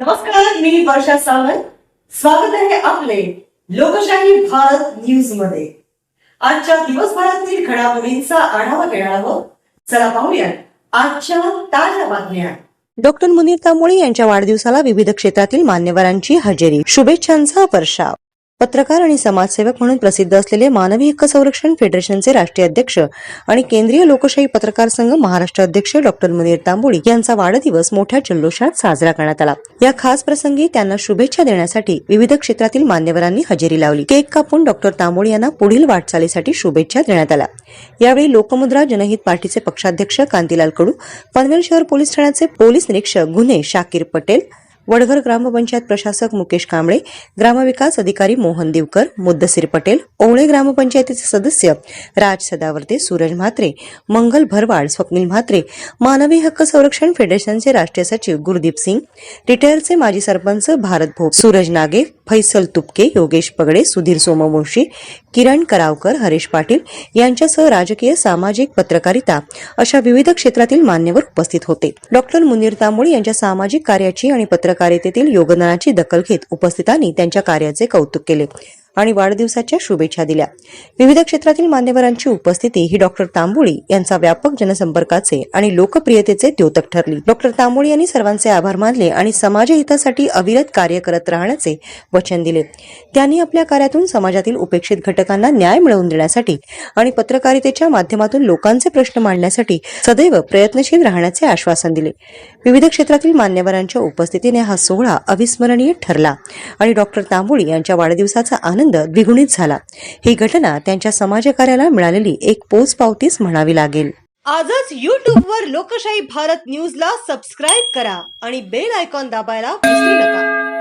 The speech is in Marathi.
नमस्कार मी वर्षा सावंत. स्वागत आहे आपले लोकशाही भारत न्यूजमध्ये आजच्या दिवसभरातील घडामोडींचा आढावा घेणार आहोत. चला पाहूया आजच्या ताज्या बातम्या. डॉक्टर मुनीर तांबोळी यांच्या वाढदिवसाला विविध क्षेत्रातील मान्यवरांची हजेरी. शुभेच्छांचा वर्षाव. पत्रकार आणि समाजसेवक म्हणून प्रसिद्ध असलेले मानवी हक्क संरक्षण फेडरेशनचे राष्ट्रीय अध्यक्ष आणि केंद्रीय लोकशाही पत्रकार संघ महाराष्ट्र अध्यक्ष डॉक्टर मुनीर तांबोळी यांचा वाढदिवस मोठ्या जल्लोषात साजरा करण्यात आला. या खास प्रसंगी त्यांना शुभेच्छा देण्यासाठी विविध क्षेत्रातील मान्यवरांनी हजेरी लावली. केक कापून डॉक्टर तांबोळी यांना पुढील वाटचालीसाठी शुभेच्छा देण्यात आल्या. यावेळी लोकमुद्रा जनहित पार्टीचे पक्षाध्यक्ष कांतीलाल कडू पनवेल शहर पोलीस ठाण्याचे पोलीस निरीक्षक गुन्हे शाकीर पटेल वडघर ग्रामपंचायत प्रशासक मुकेश कांबळे ग्रामविकास अधिकारी मोहन दिवकर मुद्दसीर पटेल ओवळे ग्रामपंचायतीचे सदस्य राज सदावर्ते सूरज म्हात्रे मंगल भरवाड स्वप्नील म्हात्रे मानवी हक्क संरक्षण फेडरेशनचे राष्ट्रीय सचिव गुरदीप सिंग रिटायरचे माजी सरपंच भारत भोग सूरज नागे फैसल तुपके योगेश पगडे सुधीर सोमवंशी किरण करावकर हरीश पाटील यांच्यासह राजकीय सामाजिक पत्रकारिता अशा विविध क्षेत्रातील मान्यवर उपस्थित होते. डॉक्टर मुनीर तांबोळी यांच्या सामाजिक कार्याची आणि पत्रकारितेतील योगदानाची दखल घेत उपस्थितांनी त्यांच्या कार्याचे कौतुक केले. आणि वाढदिवसाच्या शुभेच्छा दिल्या. विविध क्षेत्रातील मान्यवरांची उपस्थिती ही डॉक्टर तांबोळी यांचा व्यापक जनसंपर्काचे आणि लोकप्रियतेचे द्योतक ठरली. डॉक्टर तांबोळी यांनी सर्वांचे आभार मानले आणि समाजहितासाठी अविरत कार्य करत राहण्याचे वचन दिले. त्यांनी आपल्या कार्यातून समाजातील उपेक्षित घटकांना न्याय मिळवून देण्यासाठी आणि पत्रकारितेच्या माध्यमातून लोकांचे प्रश्न मांडण्यासाठी सदैव प्रयत्नशील राहण्याचे आश्वासन दिले. विविध क्षेत्रातील मान्यवरांच्या उपस्थितीने हा सोहळा अविस्मरणीय ठरला आणि डॉक्टर तांबोळी यांच्या वाढदिवसाचा आनंद आनंद द्विगुणित झाला. ही घटना त्यांच्या समाजकार्याला मिळालेली एक पोच पावतीच म्हणावी लागेल. आजच युट्यूब वर लोकशाही भारत न्यूजला सबस्क्राईब करा आणि बेल आयकॉन दाबायला विसरू नका.